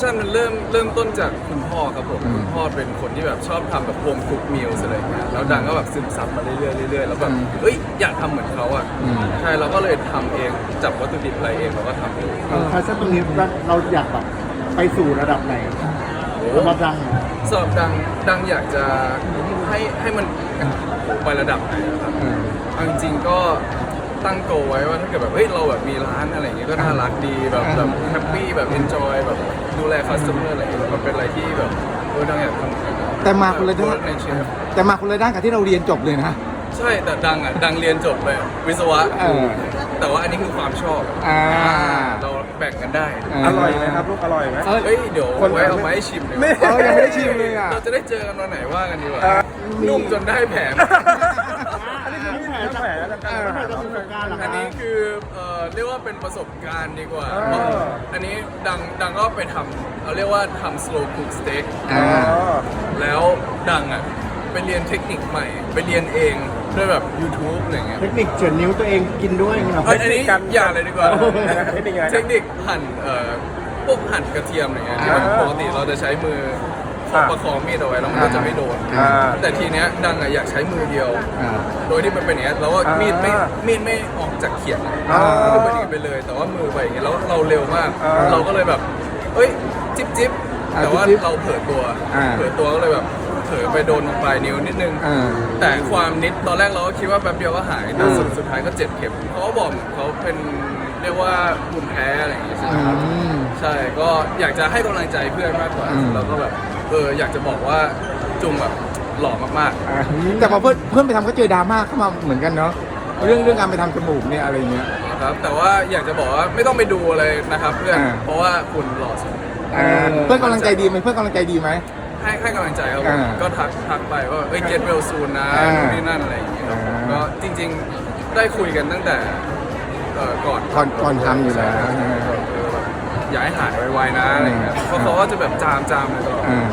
ชั่นมันเริ่มเริ่มต้นจากคุณพ่อครับผมอืมคุณพ่อเป็นคนที่แบบชอบทำแบบโฮมคุกมิลส์อะไรอย่างเงี้ยแล้วดังก็แบบซึมซับมาเรื่อยๆเรื่อยๆแล้วแบบอืมเอ้ยอยากทำเหมือนเขาอะอืมใช่เราก็เลยทำเองจับวัตถุดิบอะไรเองเราก็ทำเองเออแฟชั่นตรงนี้เราเราอยากแบบไปสู่ระดับไหนสำหรับดังสำหรับดังดังอยากจะให้ให้มันไประดับไหนอะครับเออเอาจริงๆก็ ตั้งโกไว้ว่าถ้าเกิดแบบเฮ้ยเราแบบมีร้านอะไรอย่างเงี้ยก็น่ารักดีแบบอ่าแบบแฮปปี้แบบเอนจอยแบบดูแลคัสเตอร์อะไรอย่างเงี้ยมันเป็นอะไรที่แบบเออดังอยากทำเหมือนกันนะแต่มาคนละด้านในเชฟแต่มาคนละด้านกับที่เราเรียนจบเลยนะใช่แต่ดังอะดังเรียนจบเลยวิศวะเออแต่ว่าอันนี้คือความชอบอ่าเราแบ่งกันได้เอร่อยไหมครับลูกอร่อยไหมเออเฮ้ยเดี๋ยวคนไว้เอามาให้ชิมดีกว่าไม่เออยังไม่ได้ชิมเลยอะเราจะได้เจอกันวันไหนว่ากันดีกว่าเออนุ่มจนได้แผล จากแผลจากการไม่ใช่จากประสบการณ์หรอคอัรันบนี้คือเอ่อเรียกว่าเป็นประสบการณ์ดีกว่าเออ เพราะอันนี้ดังดังก็ไปทำเราเรียกว่าทำ slow cook steak อ่า แล้วดังอะไปเรียนเทคนิคใหม่ ไปเรียนเองด้วยแบบ YouTube อะไรเงี้ยเทคนิคเฉือนนิ้วตัวเองกินด้วยอย่างเงี้ยเหรอ เอ้ยอันนี้อย่าเลยดีกว่า เทคนิคยังไงเทคนิคหั่นเอ่อพวกหั่นกระเทียมอะไรเงี้ยที่มันอ่าปกติเราจะใช้มือ ประคองมีดเอาไว้แล้วมันก็จะไม่โดน อ่า แต่ทีเนี้ยดังอะอยากใช้มือเดียว อ่า โดยที่มันเป็นอย่างเงี้ยแล้วก็อ่ามีมีดไม่มีดไม่ออกจากเขียงอะอ่าก็คือเป็นอย่างงี้ไปเลย แต่ว่ามือไปอย่างเงี้ยแล้วเราเร็วมาก อ่าเราก็เลยแบบ เอ้ยจิ๊บจิ๊บอ่าแต่ว่าจิ๊บจิ๊บเราเผลอตัวอ่า เผลอตัวก็เลยแบบเผลอไปโดนปลายนิ้วนิดนึง อ่า แต่ความนิดตอนแรกเราก็คิดว่าแป๊บเดียวก็หายแต่อ่าสุดสุดท้ายก็เจ็บเข็มเขาก็บอกเขาเป็นเรียกว่าภูมิแพ้อะไรอย่างเงี้ยใช่ไหมอืครับม ใช่ก็อยากจะให้กำลังใจเพื่อนมากกว่าอืม แล้วก็แบบ เอออยากจะบอกว่าจุงแบบหล่อมากอ่าแต่พอเพื่อนเพื่อนไปทำก็เจอดราม่าเข้ามาเหมือนกันเนาะเรื่องเรื่องการไปทำจมูกเนี่ยอะไรเงี้ย ๆนะครับ แต่ว่าอยากจะบอกว่าไม่ต้องไปดูอะไรนะครับเพื่อนอ่า เพราะว่าคุณหล่อสุดอ่าเพื่อนกำลังใจดีไหมเพื่อนกำลังใจดีไหม ให้ให้กำลังใจครับผมอ่าก็ทักทักไปว่าเอ้ยเกตเวลซูนนะอ่านู่นนี่นั่นอะไรอย่างเงี้ยครับผมอ่า ก็จริงๆได้คุยกันตั้งแต่เอ่อก่อนก่อนก่อนทำอยู่แล้วใช่เออแบบอยากให้หายไวๆนะอะไรเงี้ยเพราะเขาก็จะแบบจามจามเลยตลอดอ่า